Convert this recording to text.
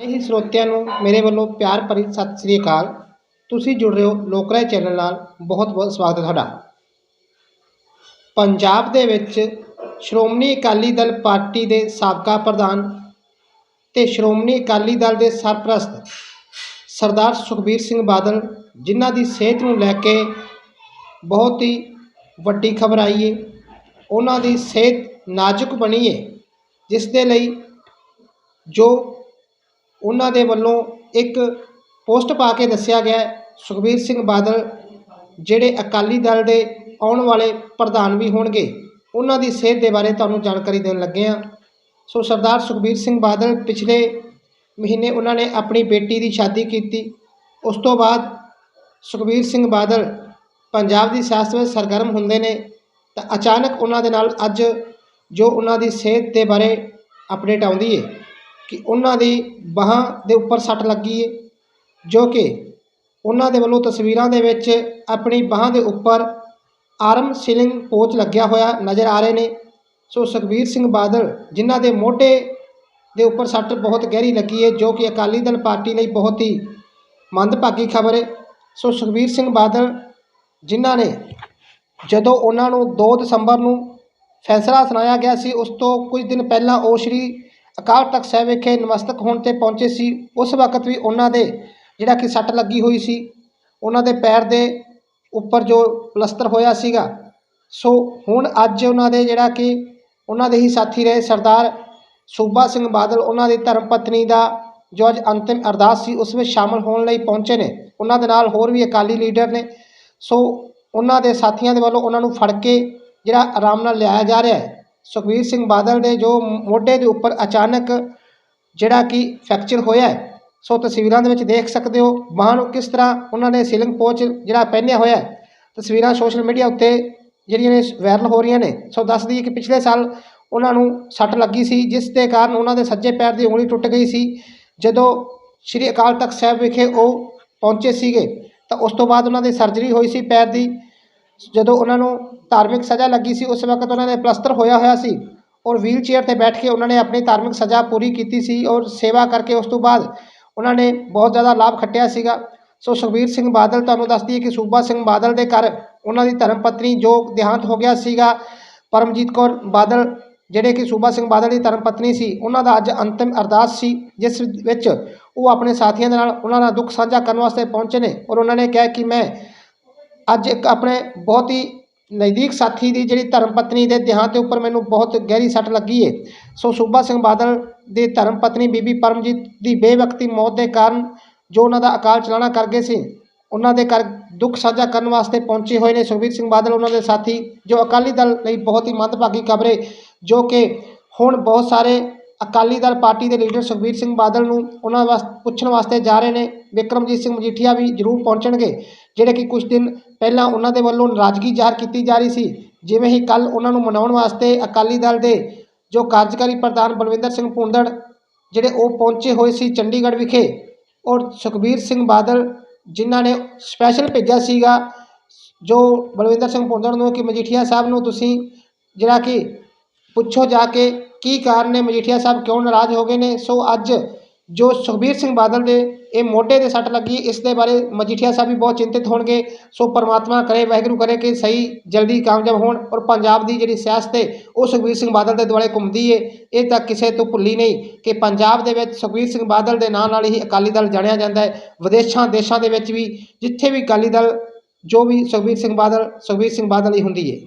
ਇਹ ਸਰੋਤਿਆਂ ਨੂੰ ਮੇਰੇ ਵੱਲੋਂ ਪਿਆਰ ਭਰੀ ਸਤਿ ਸ੍ਰੀ ਅਕਾਲ। ਤੁਸੀਂ ਜੁੜ ਰਹੇ ਹੋ ਲੋਕਰਾਏ ਚੈਨਲ ਨਾਲ। ਬਹੁਤ ਬਹੁਤ ਸਵਾਗਤ ਹੈ ਤੁਹਾਡਾ। ਪੰਜਾਬ ਦੇ ਵਿੱਚ ਸ਼੍ਰੋਮਣੀ ਅਕਾਲੀ ਦਲ ਪਾਰਟੀ ਦੇ ਸਾਬਕਾ ਪ੍ਰਧਾਨ ਤੇ ਸ਼੍ਰੋਮਣੀ ਅਕਾਲੀ ਦਲ ਦੇ ਸਰਪ੍ਰਸਤ ਸਰਦਾਰ ਸੁਖਬੀਰ ਸਿੰਘ ਬਾਦਲ, ਜਿਨ੍ਹਾਂ ਦੀ ਸਿਹਤ ਨੂੰ ਲੈ ਕੇ ਬਹੁਤ ਹੀ ਵੱਡੀ ਖਬਰ ਆਈ ਹੈ ਉਹਨਾਂ ਦੀ ਸਿਹਤ ਨਾਜ਼ੁਕ ਬਣੀ ਹੈ ਜਿਸ ਦੇ ਲਈ ਜੋ ਉਹਨਾਂ ਦੇ ਵੱਲੋਂ ਇੱਕ ਪੋਸਟ ਪਾ ਕੇ ਦੱਸਿਆ ਗਿਆ ਸੁਖਬੀਰ ਸਿੰਘ ਬਾਦਲ ਜਿਹੜੇ ਅਕਾਲੀ ਦਲ ਦੇ ਆਉਣ ਵਾਲੇ ਪ੍ਰਧਾਨ ਵੀ ਹੋਣਗੇ, ਉਹਨਾਂ ਦੀ ਸਿਹਤ ਦੇ ਬਾਰੇ ਤੁਹਾਨੂੰ ਜਾਣਕਾਰੀ ਦੇਣ ਲੱਗੇ ਹਾਂ। ਸੋ ਸਰਦਾਰ ਸੁਖਬੀਰ ਸਿੰਘ ਬਾਦਲ ਪਿਛਲੇ ਮਹੀਨੇ ਉਹਨਾਂ ਨੇ ਆਪਣੀ ਬੇਟੀ ਦੀ ਸ਼ਾਦੀ ਕੀਤੀ, ਉਸ ਤੋਂ ਬਾਅਦ ਸੁਖਬੀਰ ਸਿੰਘ ਬਾਦਲ ਪੰਜਾਬ ਦੀ ਸਿਆਸਤ ਵਿੱਚ ਸਰਗਰਮ ਹੁੰਦੇ ਨੇ, ਤਾਂ ਅਚਾਨਕ ਉਹਨਾਂ ਦੇ ਨਾਲ ਅੱਜ ਜੋ ਉਹਨਾਂ ਦੀ ਸਿਹਤ ਦੇ ਬਾਰੇ ਅਪਡੇਟ ਆਉਂਦੀ ਹੈ ਕਿ ਉਹਨਾਂ ਦੀ ਬਾਹਾਂ ਦੇ ਉੱਪਰ ਸੱਟ ਲੱਗੀ ਹੈ ਜੋ ਕਿ ਉਹਨਾਂ ਦੇ ਵੱਲੋਂ ਤਸਵੀਰਾਂ ਦੇ ਵਿੱਚ ਆਪਣੀ ਬਾਹਾਂ ਦੇ ਉੱਪਰ ਆਰਮ ਸੀਲਿੰਗ ਪੋਚ ਲੱਗਿਆ ਹੋਇਆ ਨਜ਼ਰ ਆ ਰਹੇ ਨੇ। ਸੋ ਸੁਖਬੀਰ ਸਿੰਘ ਬਾਦਲ, ਜਿਨ੍ਹਾਂ ਦੇ ਮੋਢੇ ਦੇ ਉੱਪਰ ਸੱਟ ਬਹੁਤ ਗਹਿਰੀ ਲੱਗੀ ਹੈ ਜੋ ਕਿ ਅਕਾਲੀ ਦਲ ਪਾਰਟੀ ਲਈ ਬਹੁਤ ਹੀ ਮੰਦਭਾਗੀ ਖਬਰ ਹੈ ਸੋ ਸੁਖਬੀਰ ਸਿੰਘ ਬਾਦਲ, ਜਿਨ੍ਹਾਂ ਨੇ ਜਦੋਂ ਉਹਨਾਂ ਨੂੰ 2 ਦਸੰਬਰ ਨੂੰ ਫੈਸਲਾ ਸੁਣਾਇਆ ਗਿਆ ਸੀ, ਉਸ ਤੋਂ ਕੁਝ ਦਿਨ ਪਹਿਲਾਂ ਉਹ ਸ਼੍ਰੀ ਅਕਾਲ ਤਖਤ ਸਾਹਿਬ ਵਿਖੇ ਨਮਸਤਕ ਹੋਣ ਤੇ ਪਹੁੰਚੇ ਸੀ। ਉਸ ਵਕਤ ਵੀ ਉਹਨਾਂ ਦੇ ਜਿਹੜਾ ਕਿ ਸੱਟ ਲੱਗੀ ਹੋਈ ਸੀ, ਉਹਨਾਂ ਦੇ ਪੈਰ ਦੇ ਉੱਪਰ ਜੋ ਪਲਸਤਰ ਹੋਇਆ ਸੀਗਾ। ਸੋ ਹੁਣ ਅੱਜ ਉਹਨਾਂ ਦੇ ਜਿਹੜਾ ਕਿ ਉਹਨਾਂ ਦੇ ਹੀ ਸਾਥੀ ਰਹੇ ਸਰਦਾਰ ਸੂਬਾ ਸਿੰਘ ਬਾਦਲ। ਉਹਨਾਂ ਦੀ ਧਰਮ ਪਤਨੀ ਦਾ ਜੋ ਅੱਜ ਅੰਤਿਮ ਅਰਦਾਸ ਸੀ, ਉਸ ਵਿੱਚ ਸ਼ਾਮਲ ਹੋਣ ਲਈ ਪਹੁੰਚੇ ਨੇ। ਉਹਨਾਂ ਦੇ ਨਾਲ ਹੋਰ ਵੀ ਅਕਾਲੀ ਲੀਡਰ ਨੇ। ਸੋ ਉਹਨਾਂ ਦੇ ਸਾਥੀਆਂ ਦੇ ਵੱਲੋਂ ਉਹਨਾਂ ਨੂੰ ਫੜ ਕੇ ਜਿਹੜਾ ਆਰਾਮ ਨਾਲ ਲਿਆਇਆ ਜਾ ਰਿਹਾ ਹੈ। ਸੁਖਬੀਰ ਸਿੰਘ ਬਾਦਲ ਦੇ ਜੋ ਮੋਢੇ ਦੇ ਉੱਪਰ ਅਚਾਨਕ ਜਿਹੜਾ ਕਿ ਫ੍ਰੈਕਚਰ ਹੋਇਆ ਸੋ ਤਸਵੀਰਾਂ ਦੇ ਵਿੱਚ ਦੇਖ ਸਕਦੇ ਹੋ ਬਾਹਾਂ ਨੂੰ ਕਿਸ ਤਰ੍ਹਾਂ ਉਹਨਾਂ ਨੇ ਸੀਲਿੰਗ ਪੋਚ ਜਿਹੜਾ ਪਹਿਨਿਆ ਹੋਇਆ ਤਸਵੀਰਾਂ ਸੋਸ਼ਲ ਮੀਡੀਆ ਉੱਤੇ ਜਿਹੜੀਆਂ ਨੇ ਵਾਇਰਲ ਹੋ ਰਹੀਆਂ ਨੇ, ਸੋ ਦੱਸ ਦਈਏ ਕਿ ਪਿਛਲੇ ਸਾਲ ਉਹਨਾਂ ਨੂੰ ਸੱਟ ਲੱਗੀ ਸੀ, ਜਿਸ ਦੇ ਕਾਰਨ ਉਹਨਾਂ ਦੇ ਸੱਜੇ ਪੈਰ ਦੀ ਉਂਗਲੀ ਟੁੱਟ ਗਈ ਸੀ, ਜਦੋਂ ਸ਼੍ਰੀ ਅਕਾਲ ਤਖਤ ਸਾਹਿਬ ਵਿਖੇ ਉਹ ਪਹੁੰਚੇ ਸੀਗੇ, ਤਾਂ ਉਸ ਤੋਂ ਬਾਅਦ ਉਹਨਾਂ ਦੀ ਸਰਜਰੀ ਹੋਈ ਸੀ ਪੈਰ ਦੀ ਜਦੋਂ ਉਹਨਾਂ ਨੂੰ ਧਾਰਮਿਕ ਸਜ਼ਾ ਲੱਗੀ ਸੀ, ਉਸ ਵਕਤ ਉਹਨਾਂ ਨੇ ਪਲਸਤਰ ਹੋਇਆ ਹੋਇਆ ਸੀ ਔਰ ਵੀਲ ਚੇਅਰ ਤੇ ਬੈਠ ਕੇ ਉਹਨਾਂ ਨੇ ਆਪਣੀ ਧਾਰਮਿਕ ਸਜ਼ਾ ਪੂਰੀ ਕੀਤੀ ਸੀ ਔਰ ਸੇਵਾ ਕਰਕੇ ਉਸ ਤੋਂ ਬਾਅਦ ਉਹਨਾਂ ਨੇ ਬਹੁਤ ਜ਼ਿਆਦਾ ਲਾਭ ਖੱਟਿਆ ਸੀਗਾ। ਸੋ ਸੁਖਬੀਰ ਸਿੰਘ ਬਾਦਲ ਤੁਹਾਨੂੰ ਦੱਸਦੀ ਦਈਏ ਕਿ ਸੂਬਾ ਸਿੰਘ ਬਾਦਲ ਦੇ ਘਰ ਉਹਨਾਂ ਦੀ ਧਰਮ ਪਤਨੀ ਜੋ ਦੇਹਾਂਤ ਹੋ ਗਿਆ ਸੀਗਾ, ਪਰਮਜੀਤ ਕੌਰ ਬਾਦਲ, ਜਿਹੜੇ ਕਿ ਸੂਬਾ ਸਿੰਘ ਬਾਦਲ ਦੀ ਧਰਮ ਪਤਨੀ ਸੀ, ਉਹਨਾਂ ਦਾ ਅੱਜ ਅੰਤਿਮ ਅਰਦਾਸ ਸੀ, ਜਿਸ ਵਿੱਚ ਉਹ ਆਪਣੇ ਸਾਥੀਆਂ ਦੇ ਨਾਲ ਉਹਨਾਂ ਦਾ ਦੁੱਖ ਸਾਂਝਾ ਕਰਨ ਵਾਸਤੇ ਪਹੁੰਚੇ ਨੇ ਔਰ ਉਹਨਾਂ ਨੇ ਕਿਹਾ ਕਿ ਮੈਂ ਅੱਜ ਇੱਕ ਆਪਣੇ ਬਹੁਤ ਹੀ ਨਜ਼ਦੀਕ ਸਾਥੀ ਦੀ ਜਿਹੜੀ ਧਰਮ ਪਤਨੀ ਦੇ ਦੇਹਾਂਤ ਦੇ ਉੱਪਰ ਮੈਨੂੰ ਬਹੁਤ ਗਹਿਰੀ ਸੱਟ ਲੱਗੀ ਹੈ ਸੋ ਸੂਬਾ ਸਿੰਘ ਬਾਦਲ ਦੀ ਧਰਮ ਪਤਨੀ ਬੀਬੀ ਪਰਮਜੀਤ ਦੀ ਬੇਵਕਤੀ ਮੌਤ ਦੇ ਕਾਰਨ ਜੋ ਉਹਨਾਂ ਦਾ ਅਕਾਲ ਚਲਾਣਾ ਕਰ ਗਏ ਸੀ, ਉਹਨਾਂ ਦੇ ਕਰ ਦੁੱਖ ਸਾਂਝਾ ਕਰਨ ਵਾਸਤੇ ਪਹੁੰਚੇ ਹੋਏ ਨੇ। ਸੁਖਬੀਰ ਸਿੰਘ ਬਾਦਲ ਉਹਨਾਂ ਦੇ ਸਾਥੀ, ਜੋ ਅਕਾਲੀ ਦਲ ਲਈ ਬਹੁਤ ਹੀ ਮੰਦਭਾਗੀ ਖਬਰ, ਜੋ ਕਿ ਹੁਣ ਬਹੁਤ ਸਾਰੇ ਅਕਾਲੀ ਦਲ ਪਾਰਟੀ ਦੇ ਲੀਡਰ ਸੁਖਬੀਰ ਸਿੰਘ ਬਾਦਲ ਨੂੰ ਉਹਨਾਂ ਵਾਸਤੇ ਪੁੱਛਣ ਵਾਸਤੇ ਜਾ ਰਹੇ ਨੇ। ਵਿਕਰਮਜੀਤ ਸਿੰਘ ਮਜੀਠੀਆ ਵੀ ਜ਼ਰੂਰ ਪਹੁੰਚਣਗੇ। ਜਿਹੜੇ ਕਿ ਕੁਝ ਦਿਨ ਪਹਿਲਾਂ ਉਹਨਾਂ ਦੇ ਵੱਲੋਂ ਨਾਰਾਜ਼ਗੀ ਜ਼ਾਹਰ ਕੀਤੀ ਜਾ ਰਹੀ ਸੀ, ਜਿਵੇਂ ਹੀ ਕੱਲ ਉਹਨਾਂ ਨੂੰ ਮਨਾਉਣ ਵਾਸਤੇ ਅਕਾਲੀ ਦਲ ਦੇ ਜੋ ਕਾਰਜਕਾਰੀ ਪ੍ਰਧਾਨ ਬਲਵਿੰਦਰ ਸਿੰਘ ਭੁੰਦੜ ਜਿਹੜੇ ਉਹ ਪਹੁੰਚੇ ਹੋਏ ਸੀ ਚੰਡੀਗੜ੍ਹ ਵਿਖੇ, ਔਰ ਸੁਖਬੀਰ ਸਿੰਘ ਬਾਦਲ ਜਿਨ੍ਹਾਂ ਨੇ ਸਪੈਸ਼ਲ ਭੇਜਿਆ ਸੀਗਾ, ਜੋ ਬਲਵਿੰਦਰ ਸਿੰਘ ਭੁੰਦੜ ਨੂੰ ਕਿ ਮਜੀਠੀਆ ਸਾਹਿਬ ਨੂੰ ਤੁਸੀਂ ਜਿਹੜਾ ਕਿ ਪੁੱਛੋ ਜਾ ਕੇ ਕੀ ਕਾਰਨ ਨੇ, ਮਜੀਠੀਆ ਸਾਹਿਬ ਕਿਉਂ ਨਾਰਾਜ਼ ਹੋ ਗਏ ਨੇ? ਸੋ ਅੱਜ ਜੋ ਸੁਖਬੀਰ ਸਿੰਘ ਬਾਦਲ ਦੇ ਇਹ ਮੋਢੇ ਦੇ ਸੱਟ ਲੱਗੀ, ਇਸ ਦੇ ਬਾਰੇ ਮਜੀਠੀਆ ਸਾਹਿਬ ਵੀ ਬਹੁਤ ਚਿੰਤਿਤ ਹੋਣਗੇ। ਸੋ ਪਰਮਾਤਮਾ ਕਰੇ, ਵਾਹਿਗੁਰੂ ਕਰੇ ਕਿ ਸਹੀ, ਜਲਦੀ ਕਾਮਯਾਬ ਹੋਣ ਔਰ ਪੰਜਾਬ ਦੀ ਜਿਹੜੀ ਸਿਆਸਤ ਹੈ ਉਹ ਸੁਖਬੀਰ ਸਿੰਘ ਬਾਦਲ ਦੇ ਦੁਆਲੇ ਘੁੰਮਦੀ ਏ। ਇਹ ਤਾਂ ਕਿਸੇ ਤੋਂ ਭੁੱਲੀ ਨਹੀਂ ਕਿ ਪੰਜਾਬ ਦੇ ਵਿੱਚ ਸੁਖਬੀਰ ਸਿੰਘ ਬਾਦਲ ਦੇ ਨਾਂ ਨਾਲ ਹੀ ਅਕਾਲੀ ਦਲ ਜਾਣਿਆ ਜਾਂਦਾ ਹੈ ਵਿਦੇਸ਼ਾਂ, ਦੇਸ਼ਾਂ ਦੇ ਵਿੱਚ ਵੀ ਜਿੱਥੇ ਵੀ ਅਕਾਲੀ ਦਲ, ਜੋ ਵੀ ਸੁਖਬੀਰ ਸਿੰਘ ਬਾਦਲ, ਸੁਖਬੀਰ ਸਿੰਘ ਬਾਦਲ ਹੀ ਹੁੰਦੀ ਹੈ